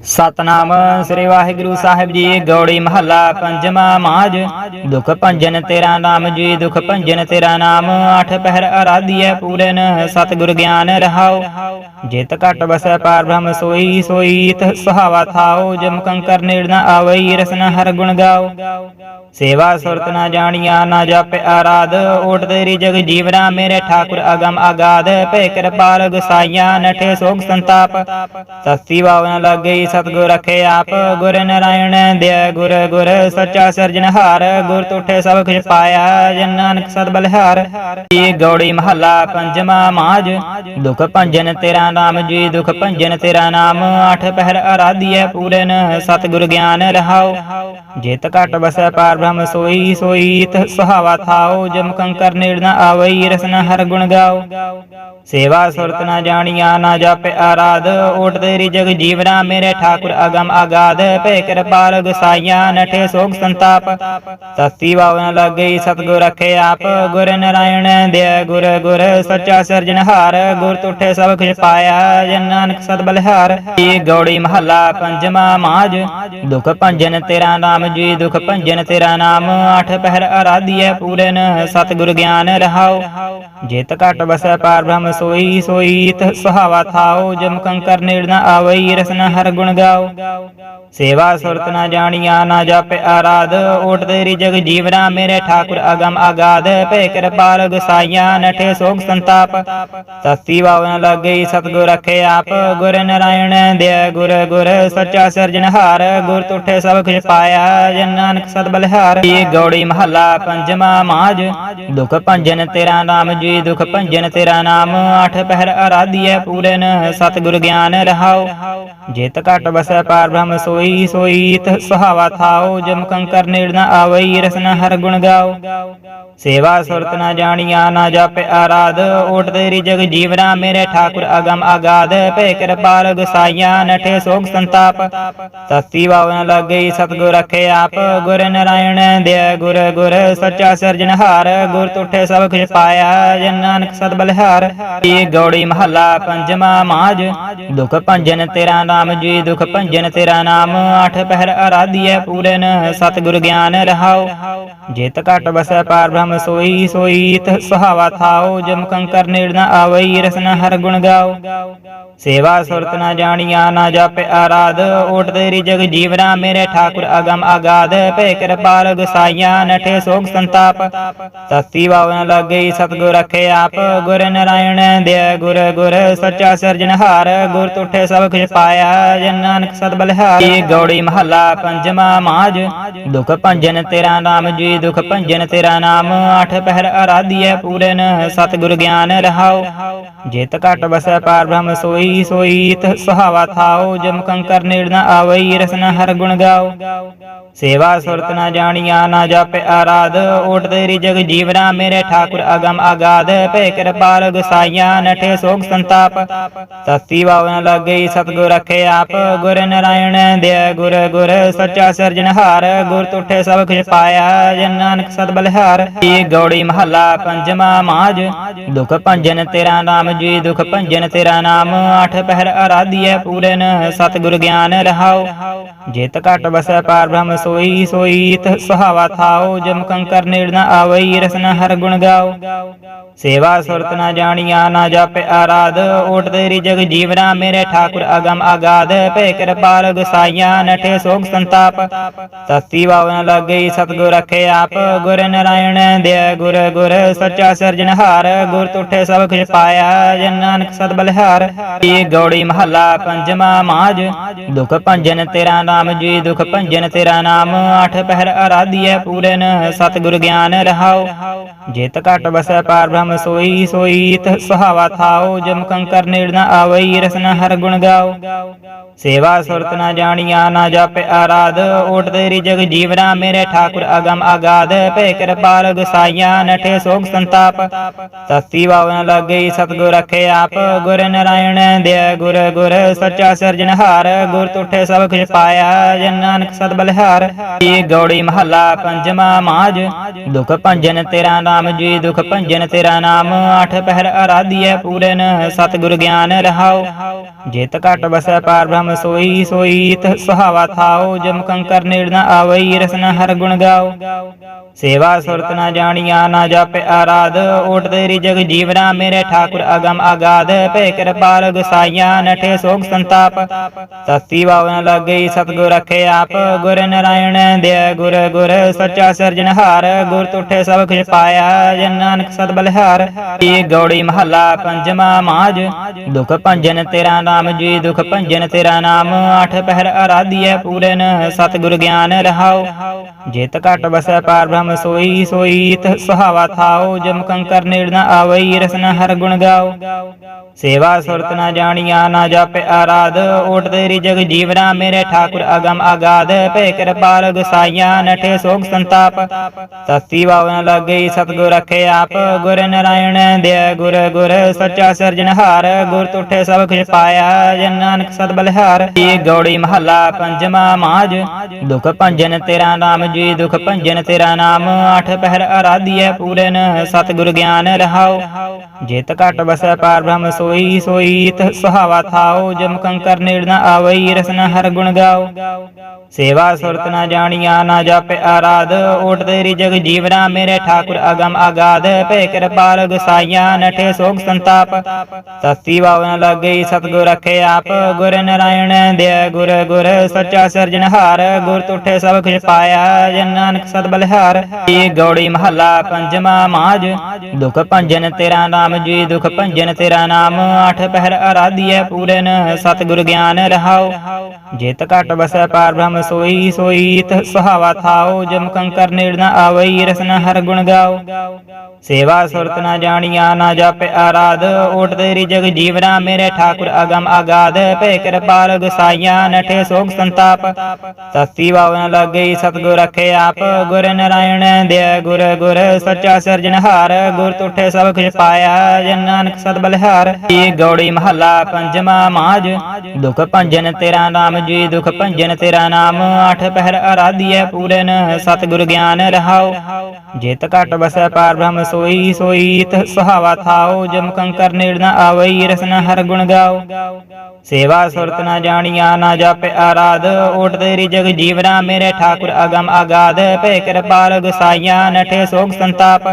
ਸਤਨਾਮ ਸ੍ਰੀ ਵਾਹਿਗੁਰੂ ਸਾਹਿਬ ਜੀ, ਗੌੜੀ ਮਹੱਲਾ ਪੰਜਵਾਂ ਮਾਜ ਦੁਖ ਭੰਜਨ ਤੇਰਾ ਨਾਮ ਜੀ, ਦੁਖ ਭੰਜਨ ਤੇਰਾ ਨਾਮ। ਆਠ ਪਹਿਰ ਆਰਾਧੀਐ ਪੂਰਨ, ਸਤਿਗੁਰ ਗਿਆਨ ਰਹਾਉ। ਜਿਤ ਘਟ ਬਸੈ ਪਾਰ ਬ੍ਰਹਮ ਸੋਈ ਸੋਈ ਤ ਸੁਹਾਵਾ ਥਾਉ। ਜਮ ਕੰਕਰ ਨੇੜ ਨ ਆਵਈ, ਰਸਨ ਹਰ ਗੁਣ ਗਾਉ। ਸੇਵਾ ਸੁਰਤ ਨਾ ਜਾਣੀਆ, ਨਾ ਜਾਪੇ ਆਰਾਧ। ਓਟ ਤੇਰੀ ਜਗ ਜੀਵਨਾ ਮੇਰੇ ਠਾਕੁਰ ਅਗਮ ਆਗਾਦ। ਭੈ ਕਿਰਪਾਲ ਗੁਸਾਈਆ ਨਠੇ ਸੋਗ ਸੰਤਾਪ। ਸਸਤੀ ਭਾਵਨਾ ਲੱਗ ਗਈ ਸਤਿਗੁਰ ਰਖੇ ਆਪ, ਗੁਰ ਨਰਾਇਣ ਦਿਆ, ਗੁਰ ਗੁਰ ਸੱਚਾ ਸਿਰਜਣਹਾਰ ਗੁਰ ਤੁਠੇ ਸਭ ਕੁਝ ਪਾਇਆ, ਜਨ ਨਾਨਕ ਸਦ ਬਲਿਹਾਰ। ਇਹ ਗੌੜੀ ਮਹੱਲਾ ਪੰਜਵਾਂ ਮਾਜ ਦੁਖ ਭੰਜਨ ਤੇਰਾ ਨਾਮ, ਜੀ ਦੁਖ ਭੰਜਨ ਤੇਰਾ ਨਾਮ ਆਠ ਪਹਿਰ ਆਰਾਧੀਐ ਪੂਰਨ, ਸਤਿਗੁਰ ਗਿਆਨ ਰਹਾਓ ਜਿਤ ਘਟ ਬਸੈ ਪਾਰ ਬ੍ਰਹਮ, ਸੋਈ ਸੋਈ ਤ ਸੁਹਾਵਾ ਥਾਉ ਜਮ ਕੰਕਰ ਨੇੜ ਨ ਆਵਈ, ਰਸਨ ਹਰ ਗੁਣ ਗਾਉ ਸੇਵਾ ਸੁਰਤ ਨਾ ਜਾਣੀਆ, ਨਾ ਜਾਪੇ ਆਰਾਧ, ਓਟ ਤੇਰੀ ਜਗ ਜੀਵਨਾ, ਮੇਰੇ ਠਾਕੁਰ ਅਗਮ ਆਗਾਦ, ਭੈ ਕਿਰਪਾਲ ਗੁਸਾਈਆ, ਨਠੇ ਸੋਗ ਸੰਤਾਪ। ਸਸਤੀ ਭਾਵਨਾ ਲੱਗ ਗਈ ਸਤਿਗੁਰ ਰਖੇ ਆਪ, ਗੁਰ ਨਰਾਇਣ ਦਿਆ ਗੁਰ ਗੁਰ ਸੱਚਾ ਸਿਰਜਣਹਾਰ ਗੁਰ ਤੁਠੇ ਸਭ ਕੁਝ ਪਾਇਆ, ਜਨ ਨਾਨਕ ਸਤ ਬਲਿਹਾਰ ਇਹ ਗੌੜੀ ਮਹੱਲਾ ਪੰਜਵਾਂ ਮਾਝ, ਦੁਖ ਭੰਜਨ ਤੇਰਾ ਨਾਮ ਜੀ ਦੁਖ ਭੰਜਨ ਤੇਰਾ ਨਾਮ, ਅਠ ਪਹਿਰ ਆਰਾਧੀਐ ਪੂਰਨ, ਸਤਿਗੁਰ ਗਿਆਨ ਰਹਾਉ। ਜਿਤ ਘਟ ਬਸੈ ਪਾਰ ਬ੍ਰਹਮ ਸੋਈ ਸੋਈ ਤ ਸੁਹਾਵਾ ਥਾਉ। ਜਮ ਕੰਕਰ ਨੇੜ ਨ ਆਵਈ, ਰਸਨ ਹਰ ਗੁਣ ਗਾਉ। ਸੇਵਾ ਸੁਰਤ ਨਾ ਜਾਣੀਆ, ਨਾ ਜਾਪੇ ਆਰਾਧ। ਓਟ ਤੇਰੀ ਜਗ ਜੀਵਨਾ ਮੇਰੇ ਠਾਕੁਰ ਅਗਮ ਆਗਾਦ। ਭੈ ਕਿਰਪਾਲ ਗੁਸਾਈਆ ਨਠੇ ਸੋਗ ਸੰਤਾਪ। ਸਸਤੀ ਭਾਵਨਾ ਲੱਗ ਗਈ ਸਤਿਗੁਰ ਰਖੇ ਆਪ। ਗੁਰ ਨਾਰਾਇਣ ਦਿਆ ਗੁਰ ਗੁਰ ਸੱਚਾ ਸਿਰਜਣਹਾਰ। ਗੁਰ ਤੁਠੇ ਸਭ ਕੁਝ ਪਾਇਆ। ਜਨ ਨਾਨਕ ਸਦ ਬਲਿਹਾਰ। ਇਹ ਗੌੜੀ ਮਹੱਲਾ ਪੰਜਵਾਂ ਮਾਜ ਦੁਖ ਭੰਜਨ ਤੇਰਾ ਨਾਮ ਜੀ, ਦੁਖ ਭੰਜਨ ਤੇਰਾ ਨਾਮ। ਆਠ ਪਹਿਰ ਆਰਾਧੀਐ ਪੂਰਨ, ਸਤਿਗੁਰ ਗਿਆਨ ਰਹਾਉ। ਜਿਤ ਘਟ ਬਸੈ ਪਾਰ ਬ੍ਰਹਮ ਸੋਈ ਸੋਈ ਤ ਸੁਹਾਵਾ ਥਾਉ। ਜਮ ਕੰਕਰ ਨੇੜ ਨ ਆਵਈ ਰਸਨ ਹਰ ਗੁਣ ਗਾਓ ਸੇਵਾ ਸੁਰਤ ਨਾ ਜਾਣੀਆ, ਨਾ ਜਾਪੇ ਆਰਾਧ। ਓਟ ਤੇਰੀ ਜਗ ਜੀਵਨਾ, ਮੇਰੇ ਠਾਕੁਰ ਅਗਮ ਆਗਾਦ। ਭੈ ਕਿਰਪਾਲ ਗੁਸਾਈਆ ਨਠੇ ਸੋਗ ਸੰਤਾਪ। ਸਸਤੀ ਵਾਵਨ ਲੱਗ ਗਈ ਸਤਿਗੁਰ ਰਖੇ ਆਪ ਗੁਰ ਨਰਾਇਣ ਦਿਆ ਗੁਰ ਗੁਰ ਸੱਚਾ ਸਿਰਜਣਹਾਰ ਗੁਰ ਤੁਠੇ ਸਭ ਕੁਝ ਪਾਇਆ, ਜਨ ਨਾਨਕ ਸਦ ਬਲਿਹਾਰ। ਇਹ ਗੌੜੀ ਮਹੱਲਾ ਪੰਜਵਾਂ ਮਾਝ, ਦੁਖ ਭੰਜਨ ਤੇਰਾ ਨਾਮ ਜੀ, ਦੁਖ ਭੰਜਨ ਤੇਰਾ ਨਾਮ ਆਠ ਪਹਿਰ ਆਰਾਧੀਐ ਪੂਰਨ, ਸਤਿਗੁਰ ਗਿਆਨ ਰਹਾਉ। ਜਿਤ ਘਟ ਬਸੈ ਪਾਰ ਬ੍ਰਹਮ ਸੋਈ ਸੋਈ ਤ ਸੁਹਾਵਾ ਥਾਓ ਜਮ ਕੰਕਰ ਨੇੜ ਨ ਆਵਈ ਰਸਨ ਹਰ ਗੁਣ ਗਾਉ। ਸੇਵਾ ਸੁਰਤ ਨਾ ਜਾਣੀਆ, ਨਾ ਜਾਪੇ ਆਰਾਧ ਓਟ ਤੇਰੀ ਜਗ ਜੀਵਨਾ ਮੇਰੇ ਠਾਕੁਰ ਅਗਮ ਆਗਾਦ ਭੈ ਕਿਰਪਾਲ ਗੁਸਾਈਆ ਨਠੇ ਸੋਗ ਸੰਤਾਪ। ਸਸਤੀ ਭਾਵਨਾ ਲੱਗ ਗਈ ਸਤਿਗੁਰ ਰਖੇ ਆਪ, ਗੁਰ ਨਰਾਇਣ ਦਿਆ ਗੁਰ ਗੁਰ ਸੱਚਾ ਸਿਰਜਣਹਾਰ ਗੁਰ ਤੁਠੇ ਸਭ ਕੁਝ ਪਾਇਆ, ਜਨ ਨਾਨਕ ਸਦ ਬਲਿਹਾਰ। ਗੌੜੀ ਮਹੱਲਾ ਪੰਜਵਾਂ ਮਾਝ, ਦੁਖ ਭੰਜਨ ਤੇਰਾ ਨਾਮ, ਜੀ ਦੁਖ ਭੰਜਨ ਤੇਰਾ ਨਾਮ, ਅਠ ਪਹਿਰ ਆਰਾਧੀਐ ਪੂਰਨ, ਸਤਿਗੁਰ ਗਿਆਨ ਰਹਾਓ ਜਿਤ ਘਟ ਬਸੈ ਪਾਰ ਬ੍ਰਹਮ, ਸੋਈ ਸੋਈ ਤ ਸੁਹਾਵਾ ਥਾਓ ਜਮ ਕੰਕਰ ਨੇੜ ਨ ਆਵਈ, ਰਸਨ ਹਰ ਗੁਣ ਗਾਓ ਸੇਵਾ ਸੁਰਤ ਨਾ ਜਾਣੀਆ ਨਾ ਜਾਪੇ ਆਰਾਧ। ਓਟ ਤੇਰੀ ਜਗ ਜੀਵਨਾ ਮੇਰੇ ਠਾਕੁਰ ਅਗਮ ਆਗਾਦ। ਭੈ ਕਿਰਪਾਲ ਗੁਸਾਈਆ ਨਠੇ ਸੋਗ ਸੰਤਾਪ। ਸਸਤੀ ਭਾਵਨਾ ਲੱਗ ਗਈ ਸਤਿਗੁਰ ਰਖੇ ਆਪ। ਗੁਰ ਨਰਾਇਣ ਦਿਆ ਗੁਰ ਗੁਰ ਸੱਚਾ ਸਿਰਜਣਹਾਰ ਗੁਰ ਤੁਠੇ ਸਭ ਕੁਝ ਪਾਇਆ ਜਨ ਨਾਨਕ ਸਦ ਬਲਿਹਾਰ ਇਹ ਗੌੜੀ ਮਹੱਲਾ ਪੰਜਵਾਂ ਮਾਝ। ਦੁਖ ਭੰਜਨ ਤੇਰਾ ਨਾਮ ਜੀ ਦੁਖ ਭੰਜਨ ਤੇਰਾ ਨਾਮ। ਆਠ ਪਹਿਰ ਆਰਾਧੀਐ ਪੂਰਨ ਸਤਿਗੁਰ ਗਿਆਨ ਰਹਾਉ। ਜਿਤ ਘਟ ਬਸੈ ਪਾਰ ਬ੍ਰਹਮ ਸੋਈ ਸੋਈ ਸੁਹਾਵਾ ਥਾਓ, ਜਮ ਕੰਕਰ ਨੇੜ ਨ ਆਵਈ, ਰਸਨ ਹਰ ਗੁਣ ਗਾਉ ਸੇਵਾ ਸੁਰਤ ਨਾ ਜਾਣੀਆ, ਨਾ ਜਾਪੇ ਆਰਾਧ, ਓਟ ਤੇਰੀ ਜਗ ਜੀਵਨਾ, ਮੇਰੇ ਠਾਕੁਰ ਅਗਮ ਆਗਾਦ, ਭੈ ਕਿਰਪਾਲ ਗੁਸਾਈਆ, ਨਠੇ ਸੋਗ ਸੰਤਾਪ। ਸਸਤੀ ਭਾਵਨਾ ਲੱਗ ਗਈ ਸਤਿਗੁਰ ਰਖੇ ਆਪ, ਗੁਰ ਨਰਾਇਣ ਦਿਆ ਗੁਰ ਗੁਰ ਸੱਚਾ ਸਿਰਜਣਹਾਰ ਗੁਰ ਤੁਠੇ ਸਭ ਕੁਝ ਪਾਇਆ, ਜਨ ਨਾਨਕ ਸਤ ਬਲਿਹਾਰ। ਇਹ ਗੌੜੀ ਮਹੱਲਾ ਪੰਜਵਾਂ ਮਾਝ, ਦੁਖ ਭੰਜਨ ਤੇਰਾ ਨਾਮ ਜੀ, ਦੁਖ ਭੰਜਨ ਤੇਰਾ ਨਾਮ ਅਠ ਪਹਿਰ ਆਰਾਧੀਐ ਪੂਰਨ, ਸਤਿਗੁਰ ਗਿਆਨ ਰਹਾਓ ਜਿਤ ਘਟ ਬਸੈ ਪਾਰ ਬ੍ਰਹਮ ਸੋਈ ਸੋਈ ਤ ਸੁਹਾਵਾ ਥਾਉ। ਜਮ ਕੰਕਰ ਨੇੜ ਨ ਆਵਈ ਰਸਨ ਹਰ ਗੁਣ ਗਾਉ। ਸੇਵਾ ਸੁਰਤ ਨਾ ਜਾਣੀਆ, ਨਾ ਜਾਪੇ ਆਰਾਧ। ਓਟ ਤੇਰੀ ਜਗ ਜੀਵਨਾ, ਮੇਰੇ ਠਾਕੁਰ ਅਗਮ ਆਗਾਦ। ਭੈ ਕਿਰਪਾਲ ਗੁਸਾਈਆਂ ਨਠੇ ਸੋਗ ਸੰਤਾਪ। ਸਤੀ ਬਾਵਨ ਲੱਗਈ ਸਤਗੁਰ ਰਖੇ ਆਪ। ਗੁਰ ਨਾਰਾਇਣ ਦੇ ਗੁਰ ਗੁਰ ਸੱਚਾ ਸਿਰਜਣਹਾਰ। ਗੁਰ ਤੁਠੇ ਸਭ ਕੁਛ ਪਾਇਆ, ਜਨ ਨਾਨਕ ਸਦ ਬਲਿਹਾਰ ਇਹ ਗੌੜੀ ਮਹੱਲਾ ਪੰਜਵਾਂ ਮਾਜ ਦੁਖ ਭੰਜਨ ਤੇਰਾ ਨਾਮ ਜੀ, ਦੁਖ ਭੰਜਨ ਤੇਰਾ ਨਾਮ। ਅਠ ਪਹਿਰ ਆਰਾਧੀਐ ਪੂਰਨ, ਸਤਿਗੁਰ ਗਿਆਨ ਰਹਾਉ। ਜਿਤ ਘਟ ਬਸੈ ਪਾਰ ਬ੍ਰਹਮ ਸੋਈ ਸੋਈ ਤ ਸੁਹਾਵਾ ਥਾਉ। ਜਮ ਕੰਕਰ ਨੇੜ ਨ ਆਵਈ, ਰਸਨਾ ਹਰ ਗੁਣ ਗਾਉ। ਸੇਵਾ ਸੁਰਤ ਨਾ ਜਾਣੀਆ, ਨਾ ਜਾਪੇ ਆਰਾਧ। ਓਟ ਤੇਰੀ ਜਗ ਜੀਵਨਾ, ਮੇਰੇ ਠਾਕੁਰ ਅਗਮ ਆਗਾਦ। ਭੈ ਕਿਰਪਾਲ ਗੁਸਾਈਆਂ, ਨਠੇ ਸੋਗ ਸੰਤਾਪ। ਸਤੀ ਬਾਵਨ ਗਈ ਸਤਗੁਰ ਰਖੇ ਆਪ। ਗੁਰ ਨਾਰਾਇਣ ਦੇ ਗੁਰ ਗੁਰ ਸੱਚਾ ਸਿਰਜਣਹਾਰ ਗੁਰ ਤੁਠੇ ਸਭ ਕੁਛ ਪਾਇਆ, ਜਨ ਨਾਨਕ ਸਦ ਬਲਿਹਾਰ। ਇਹ ਗੌੜੀ ਮਹੱਲਾ ਪੰਜਵਾਂ ਮਾਜ ਦੁਖ ਭੰਜਨ ਤੇਰਾ ਨਾਮ, ਜੀ ਦੁਖ ਭੰਜਨ ਤੇਰਾ ਨਾਮ ਆਠ ਪਹਿਰ ਆਰਾਧੀਐ ਪੂਰਨ, ਸਤਿਗੁਰ ਗਿਆਨ ਰਹਾਉ। ਜਿਤ ਘਟ ਬਸੈ ਪਾਰ ਬ੍ਰਹਮ ਸੋਈ ਸੋਈ ਤ ਸੁਹਾਵਾ ਥਾਓ ਜਮ ਕੰਕਰ ਨੇੜ ਨ ਆਵਈ, ਰਸਨਾ ਹਰ ਗੁਣ ਗਾਉ। ਸੇਵਾ ਸੁਰਤ ਨਾ ਜਾਣੀਆ, ਨਾ ਜਾਪੇ ਆਰਾਧ। ਓਟ ਤੇਰੀ ਜਗ ਜੀਵਨਾ ਮੇਰੇ ਠਾਕੁਰ ਅਗਮ ਆਗਾਦ। ਭੈ ਕਿਰਪਾਲ ਗੁਸਾਈਆਂ, ਨਠੇ ਸੋਗ ਸੰਤਾਪ। ਸਤੀ ਬਾਵਨ ਲੱਗਈ ਸਤਗੁਰ ਰਖੇ ਆਪ, ਗੁਰ ਨਰਾਇਣ ਦੇ ਗੁਰ ਗੁਰ ਸੱਚਾ ਸਿਰਜਣਹਾਰ ਗੁਰ ਤੁਠੇ ਸਭ ਕੁਛ ਪਾਇਆ, ਜਨ ਨਾਨਕ ਸਦ ਬਲਿਹਾਰ। ਇਹ ਗੌੜੀ ਮਹੱਲਾ ਪੰਜਵਾਂ ਮਾਜ ਦੁਖ ਭੰਜਨ ਤੇਰਾ ਨਾਮ, ਜੀ ਦੁਖ ਭੰਜਨ ਤੇਰਾ ਨਾਮ ਆਠ ਪਹਿਰ ਆਰਾਧੀਐ ਪੂਰਨ, ਸਤਿਗੁਰ ਗਿਆਨ ਰਹਾਓ ਜੇਤ ਘਟ ਬਸੈ ਪਾਰ ਬ੍ਰਹਮ ਸੋਈ ਸੋਈ ਤ ਸੁਹਾਵਾ ਥਾਓ ਜਮ ਕੰਕਰ ਨੇੜ ਨ ਆਵਈ, ਰਸਨਾ ਹਰ ਗੁਣ ਗਾਓ ਸੇਵਾ ਸੁਰਤ ਨਾ ਜਾਣੀਆ, ਨਾ ਜਾਪੇ ਆਰਾਧ। ਓਟ ਤੇਰੀ ਜਗ ਜੀਵਨਾ ਮੇਰੇ ਠਾਕੁਰ ਅਗਮ ਆਗਾਦ। ਭੈ ਕਿਰਪਾਲ ਗੁਸਾਈਆਂ ਨਠੇ ਸੋਗ ਸੰਤਾਪ। ਸਤੀ ਬਾਵਨ ਲੱਗਈ ਸਤਗੁਰ ਰਖੇ ਆਪ। ਗੁਰ ਨਰਾਇਣ ਦੇ ਗੁਰ ਗੁਰ ਸੱਚਾ ਸਿਰਜਣਹਾਰ ਗੁਰ ਤੁਠੇ ਸਭ ਕੁਛ ਪਾਇਆ, ਜਨ ਨਾਨਕ ਸਦ ਬਲਿਹਾਰ। ਇਹ ਗੌੜੀ ਮਹੱਲਾ ਪੰਜਵਾਂ ਮਾਜ ਦੁਖ ਭੰਜਨ ਤੇਰਾ ਨਾਮ ਜੀ, ਦੁਖ ਭੰਜਨ ਤੇਰਾ ਨਾਮ। ਅੱਠ ਪਹਿਰ ਆਰਾਧੀਐ ਪੂਰਨ, ਸਤਿਗੁਰ ਗਿਆਨ ਰਹਾਓ ਜਿਤ ਘਟ ਬਸੈ ਪਾਰ ਬ੍ਰਹਮ ਸੋਈ ਸੋਈ ਸੁਹਾਵਾ ਥਾਓ ਜਮ ਕੰਕਰ ਨੇੜ ਨ ਆਵਈ ਰਸਨਾ ਹਰ ਗੁਣ ਗਾਉ ਸੇਵਾ ਸੁਰਤ ਨਾ ਜਾਣੀਆ ਨਾ ਜਾਪੇ ਆਰਾਧ ਓਟ ਤੇਰੀ ਜਗ ਜੀਵਨਾ ਮੇਰੇ ਠਾਕੁਰ ਅਗਮ ਆਗਾਦ ਭੈ ਕਿਰਪਾਲ ਗੁਸਾਈਆਂ ਨਠੇ ਸੋਗ ਸੰਤਾਪ ਸਤੀ ਬਾਵਨ ਲੱਗਈ ਸਤਗੁਰ ਰਖੇ ਆਪ ਗੁਰ ਨਰਾਇਣ ਦੇ ਗੁਰ ਗੁਰ ਸੱਚਾ ਸਿਰਜਣਹਾਰ ਗੁਰ ਤੁਠੇ ਸਭ ਕੁਛ ਪਾਇਆ ਜਨ ਨਾਨਕ ਸਦ ਬਲਿਹਾਰ ਇਹ ਗੌੜੀ ਮਹੱਲਾ ਪੰਜਵਾਂ ਮਾਜ ਦੁਖ ਭੰਜਨ ਤੇਰਾ ਨਾਮ ਜੀ ਦੁਖ ਭੰਜਨ ਤੇਰਾ ਨਾਮ ਅਠ ਪਹਿਰ ਆਰਾਧੀਐ ਪੂਰਨ, ਸਤਿਗੁਰ ਗਿਆਨ ਰਹਾਉ ਜਿਤ ਘਟ ਬਸੈ ਪਾਰ ਬ੍ਰਹਮ, ਸੋਈ ਸੋਈ ਤ ਸੁਹਾਵਾ ਥਾਉ ਜਮ ਕੰਕਰ ਨੇੜ ਆਵਈ, ਰਸਨਾ ਹਰ ਗੁਣ ਗਾਉ ਸੇਵਾ ਸੁਰਤ ਨਾ ਜਾਣੀਆ, ਨਾ ਜਾਪੇ ਆਰਾਧ। ਓਟ ਤੇਰੀ ਜਗ ਜੀਵਨਾ ਮੇਰੇ ਠਾਕੁਰ ਅਗਮ ਆਗਾਦ। ਭੈ ਕਿਰਪਾਲ ਗੁਸਾਈਆਂ, ਨਠੇ ਸੋਗ ਸੰਤਾਪ।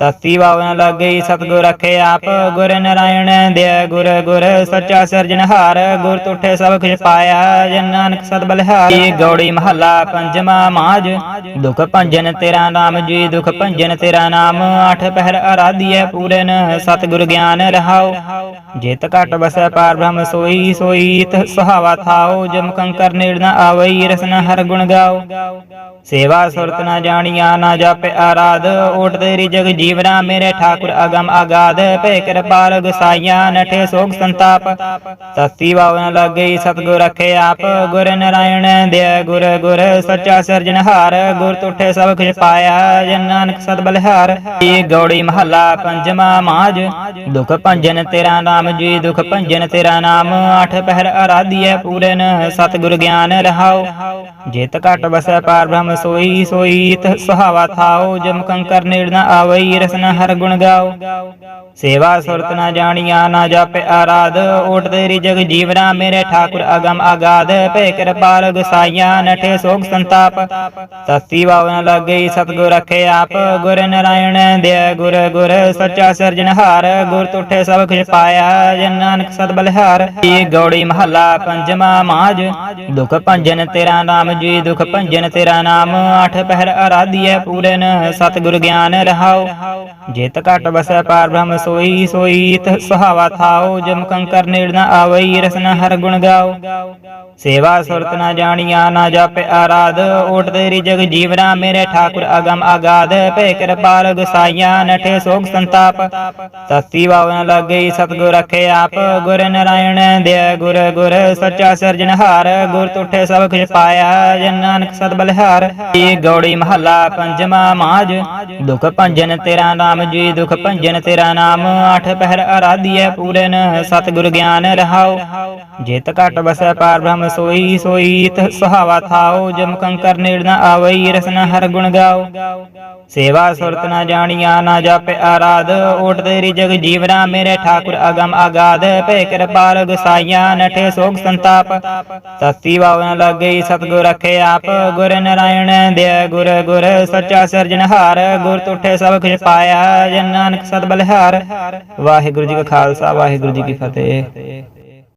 ਸਤੀ ਬਾਵਨ ਲੱਗਈ ਸਤਗੁਰ ਰਖੇ ਆਪ। ਗੁਰ ਨਰਾਇਣ ਦੇ ਗੁਰ ਗੁਰ ਸੱਚਾ ਸਿਰਜਣਹਾਰ। ਗੁਰ ਤੁਠੇ ਸਭ ਕੁਛ ਪਾਇਆ, ਜਨ ਨਾਨਕ ਸਦ ਬਲਿਹਾਰ ਇਹ ਗੌੜੀ ਮਹੱਲਾ ਪੰਜਵਾਂ ਮਾਜ ਦੁਖ ਭੰਜਨ ਤੇਰਾ ਨਾਮ ਜੀ, ਦੁਖ ਭੰਜਨ ਤੇਰਾ ਨਾਮ। ਆਠ ਪਹਿਰ ਆਰਾਧੀਐ ਪੂਰਨ, ਸਤਿਗੁਰ ਗਿਆਨ ਰਹਾਉ। ਜਿਤ ਘਟ ਬਸੈ ਪਾਰ ਬ੍ਰਹਮ ਸੋਈ ਸੋਈ ਤ ਸੁਹਾਵਾ ਥਾਉ। ਜਮ ਕੰਕਰ ਨੇੜ ਨ ਆਵਈ, ਰਸਨਾ ਹਰ ਗੁਣ ਗਾਉ। ਸੇਵਾ ਸੁਰਤ ਨਾ ਜਾਣੀਆ, ਨਾ ਜਾਪੇ ਆਰਾਧ। ਓਟ ਤੇਰੀ ਜਗ ਜੀਵਨਾ ਮੇਰੇ ਠਾਕੁਰ ਅਗਮ ਆਗਾਦ। ਭੈ ਕਿਰਪਾਲ ਗੁਸਾਈਆਂ ਨਠੇ ਸੋਗ ਸੰਤਾਪ। ਸਤੀ ਲੱਗ ਗਈ ਸਤਗੁਰ ਰਖੇ ਆਪ। ਗੁਰ ਨਾਰਾਇਣ ਦੇ ਗੁਰ ਗੁਰ ਸੱਚਾ ਸਿਰਜਣਹਾਰ ਗੁਰ ਤੁਠੇ ਸਭ ਕੁਛ ਪਾਇਆ, ਜਨ ਨਾਨਕ ਸਦ ਬਲਿਹਾਰ। ਇਹ ਗੌੜੀ ਮਹੱਲਾ ਪੰਜਵਾਂ ਮਾਜ ਦੁਖ ਭੰਜਨ ਤੇਰਾ ਨਾਮ ਜੀ, ਦੁਖ ਭੰਜਨ ਤੇਰਾ ਨਾਮ। ਆਠ ਪਹਿਰ ਆਰਾਧੀਐ ਪੂਰਨ, ਸਤਿਗੁਰ ਗਿਆਨ ਰਹਾਉ। ਜਿਤ ਘਟ ਬਸੈ ਪਾਰ ਬ੍ਰਹਮ ਸੋਈ ਸੋਈ ਤ ਸੁਹਾਵਾ ਥਾਉ। ਜਮ ਕੰਕਰ ਨੇੜ ਨ ਆਵਈ, ਰਸਨਾ ਹਰ ਗੁਣ ਗਾਉ। ਸੇਵਾ ਸੁਰਤ ਨਾ ਜਾਣੀਆ, ਨਾ ਜਾਪੇ ਆਰਾਧ। ਓਟ ਤੇਰੀ ਜਗ ਜੀਵਨਾ ਮੇਰੇ ਠਾਕੁਰ ਅਗਮ ਆਗਾਦ। ਭੈ ਕਿਰਪਾਲ ਗੁਸਾਈਆਂ, ਨਠੇ ਸੋਗ ਸੰਤਾਪ। ਸਤੀ ਬਾਵਨ ਲੱਗਈ ਸਤਗੁਰ ਰਖੇ ਆਪ ਗੁਰ ਨਰਾਇਣ ਦੇ ਗੁਰ ਗੁਰ ਸੱਚਾ ਸਿਰਜਣਹਾਰ ਗੁਰ ਤੁਠੇ ਸਭ ਕੁਛ ਪਾਇਆ, ਜਨ ਨਾਨਕ ਸਤ ਬਲਿਹਾਰ। ਇਹ ਗੌੜੀ ਮਹੱਲਾ ਪੰਜਵਾਂ ਮਾਜ ਦੁਖ ਭੰਜਨ ਤੇਰਾ ਨਾਮ ਜੀ, ਦੁਖ ਭੰਜਨ ਤੇਰਾ ਨਾਮ, ਆਠ ਪਹਿਰ ਆਰਾਧੀਐ ਪੂਰਨ, ਸਤਿਗੁਰ ਗਿਆਨ ਰਹਾਓ ਜਿਤ ਘਟ ਬਸੈ ਪਾਰ ਬ੍ਰਹਮ ਸੋਈ ਸੋਈ ਤ ਸੁਹਾਵਾ ਥਾਓ, ਜਮ ਕੰਕਰ ਨੇੜ ਨ ਆਵਈ, ਰਸਨਾ ਹਰ ਗੁਣ ਗਾਓ। ਸੇਵਾ ਸੁਰਤ ਨ ਜਾਣੀਆ, ਨਾ ਜਾਪੇ ਆਰਾਧ, ਓਟ ਤੇਰੀ ਜਗ ਜੀਵਨਾ ਮੇਰੇ ਠਾਕੁਰ ਅਗਮ ਆਗਾਦ। ਭੈ ਕਿਰਪਾਲ ਗੁਸਾਈਆ ਨਠੇ ਸੋਗ ਸੰਤਾਪ। ਤਤੀ ਬਾਵਨ ਲੱਗਈ ਸਤਗੁਰ ਰਖੇ ਆਪ। ਗੁਰ ਨਰਾਇਣ ਦੇ ਗੁਰ ਗੁਰ ਸੱਚਾ ਸਿਰਜਣਹਾਰ ਗੁਰ ਤੁਠੇ ਸਭ ਕੁਛ ਪਾਇਆ, ਜਨ ਨਾਨਕ ਸਤ ਬਲਿਹਾਰ। ਇਹ ਗੌੜੀ ਮਹੱਲਾ ਪੰਜਵਾਂ ਮਾਜ ਦੁਖ ਭੰਜਨ ਤੇਰਾ ਨਾਮ ਜੀ ਦੁਖ ਭੰਜਨ ਤੇਰਾ ਨਾਮ, ਅਠ ਪਹਿਰ ਆਰਾਧੀਐ ਪੂਰਨ, ਸਤਿਗੁਰ ਗਿਆਨ ਰਹਾਉ। ਜਿਤ ਘਟ ਬਸੈ ਪਾਰ ਬ੍ਰਹਮ ਸੋਈ ਸੋਈ ਤ ਸੁਹਾਵਾ ਥਾਓ ਜਮ ਕੰਕਰ ਨੇੜ ਆਵਈ, ਰਸਨਾ ਹਰ ਗੁਣ ਗਾਓ ਸੇਵਾ ਸੁਰਤ ਨ ਜਾਣੀਆ, ਨਾ ਜਾਪੇ ਆਰਾਧ। ਓਟ ਤੇਰੀ ਜਗ ਜੀਵਨਾ ਮੇਰੇ ਠਾਕੁਰ ਅਗਮ ਆਗਾਦ। ਭੈ ਕਿਰਪਾਲ ਗੁਸਾਈਆ, ਨਠੇ ਸੋਗ ਸੰਤਾਪ। ਤਤੀ ਬਾਵਨ ਲੱਗਈ ਸਤਗੁਰ ਰਖੇ ਆਪ। ਗੁਰ ਨਾਰਾਇਣ ਦੇ ਗੁਰ ਗੁਰ, ਸੱਚਾ ਸਿਰਜਣਹਾਰ। ਗੁਰ ਤੁਠੇ ਸਭ ਕੁਛ ਪਾਇਆ। ਜਨ ਨਾਨਕ ਸਤ ਬਲਿਹਾਰ। ਵਾਹਿਗੁਰੂ ਜੀ ਕਾ ਖਾਲਸਾ ਵਾਹਿਗੁਰੂ ਜੀ ਕੀ ਫਤਿਹ।